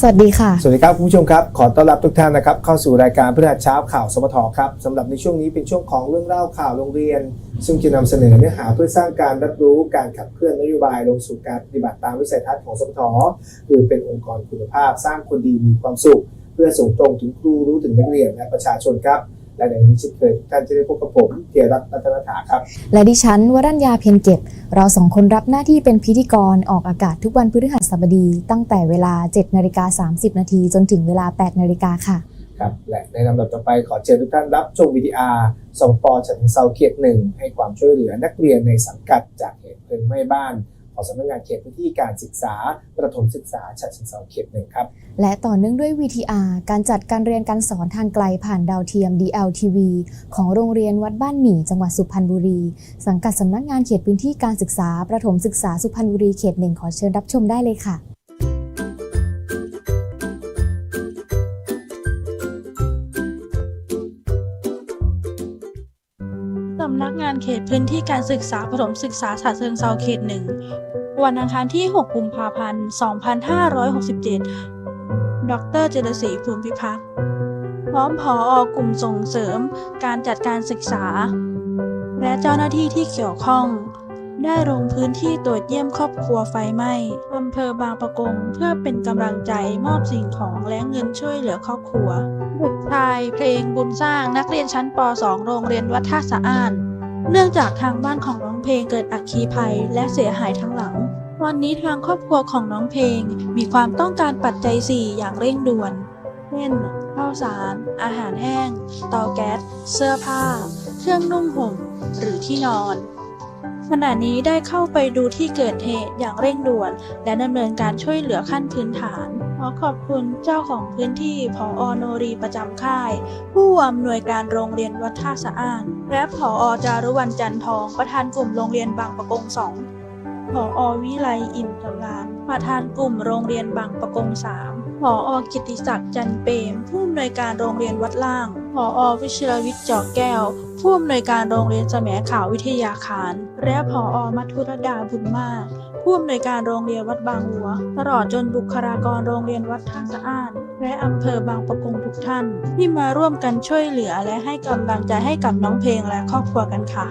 สวัสดีค่ะ สวัสดีครับคุณผู้ชมครับ ขอต้อนรับทุกท่านนะครับ เข้าสู่รายการพฤหัสเช้าข่าวสมทครับสำหรับในช่วงนี้เป็นช่วงของเรื่องเล่าข่าวโรงเรียน ซึ่งจะนำเสนอเนื้อหาเพื่อสร้างการรับรู้การขับเคลื่อนนโยบายลงสู่การปฏิบัติตามวิสัยทัศน์ของสมทคือเป็นองค์กรคุณภาพ สร้างคนดีมีความสุข เพื่อส่งตรงถึงครูรู้ถึงนักเรียนและประชาชนครับ และในวันนี้เช่นเคยทุกท่านจะได้พบกับผมเกียรติรัตน์รัตนถาครับ และดิฉันวรัญญาเพียรเก็บ เราสองคนรับหน้าที่เป็นพิธีกรออกอากาศทุกวันพฤหัสบดี ตั้งแต่เวลา 7นาฬิกา30 นาทีจนถึงเวลา 8นาฬิกาค่ะครับและในลำดับต่อไปขอเชิญทุกท่านรับชมวิดีอาร์สองปอฉะเชิงเซาเขตหนึ่งให้ความช่วยเหลือนักเรียนในสังกัดจากเหตุเพลิงไหม้บ้าน ของสำนักงานเขตพื้นที่การศึกษา ประถมศึกษาฉะเชิงเทราเขตหนึ่งครับ และต่อเนื่องด้วย VTR การจัดการเรียนการสอนทางไกลผ่านดาวเทียม DLTV ของโรงเรียนวัดบ้านหมี่จังหวัดสุพรรณบุรี สังกัดสำนักงานเขตพื้นที่การศึกษา ประถมศึกษาสุพรรณบุรีเขตหนึ่งขอเชิญรับชมได้เลยค่ะ สำนักงานเขตพื้นที่การศึกษาประถมศึกษาฉะเชิงเซาเขตหนึ่งวันอังคารที่ 6 กุมภาพันธ์ 2567 ดรเจรศรีภูมิพิพัฒน์พร้อมผออกลุ่มส่งเสริมการจัดการศึกษา และเจ้าหน้าที่ที่เกี่ยวข้อง ได้ลงพื้นที่ตรวจเยี่ยมครอบครัวไฟไหม้อำเภอบางปะกง เพื่อเป็นกำลังใจมอบสิ่งของและเงินช่วยเหลือครอบครัว เด็กชายเพลงบุญสร้างนักเรียนชั้นป .2 โรงเรียนวัดท่าสะอ้าน เนื่องจากทางบ้านของน้องเพลงเกิดอัคคีภัยและเสียหายทั้งหลัง วันนี้ทางครอบครัวของน้องเพลงมีความต้องการปัจจัย 4 อย่างเร่งด่วน เช่นข้าวสาร อาหารแห้ง เตาแก๊ส เสื้อผ้า เครื่องนุ่งห่ม หรือที่นอนขณะนี้ได้เข้าไปดูที่เกิดเหตุอย่างเร่งด่วน และดำเนินการช่วยเหลือขั้นพื้นฐาน อขอบคุณเจ้าของพื้นที่ผอโนรีประจำค่าย ผู้อำนวยการโรงเรียนวัดท่าสะอ้าน และผอจารุวรรณจันทอง ประธานกลุ่มโรงเรียนบางประกงสองผอวิไลอินทราน ประธานกลุ่มโรงเรียนบางประกงสามผอกิติศักดิ์จันเปรมผู้อำนวยการโรงเรียนวัดล่าง ผอวิชรวิทย์จอกแก้ว ผู้อำนวยการโรงเรียนแสมข่าววิทยาคาร และผอมัทุรดาบุญมาก ผู้อำนวยการโรงเรียนวัดบางหัว ตลอดจนบุคลากรโรงเรียนวัดท่าสะอ้านและอำเภอบางประกงทุกท่าน ที่มาร่วมกันช่วยเหลือและให้กำลังใจให้กับน้องเพลงและครอบครัวกันค่ะ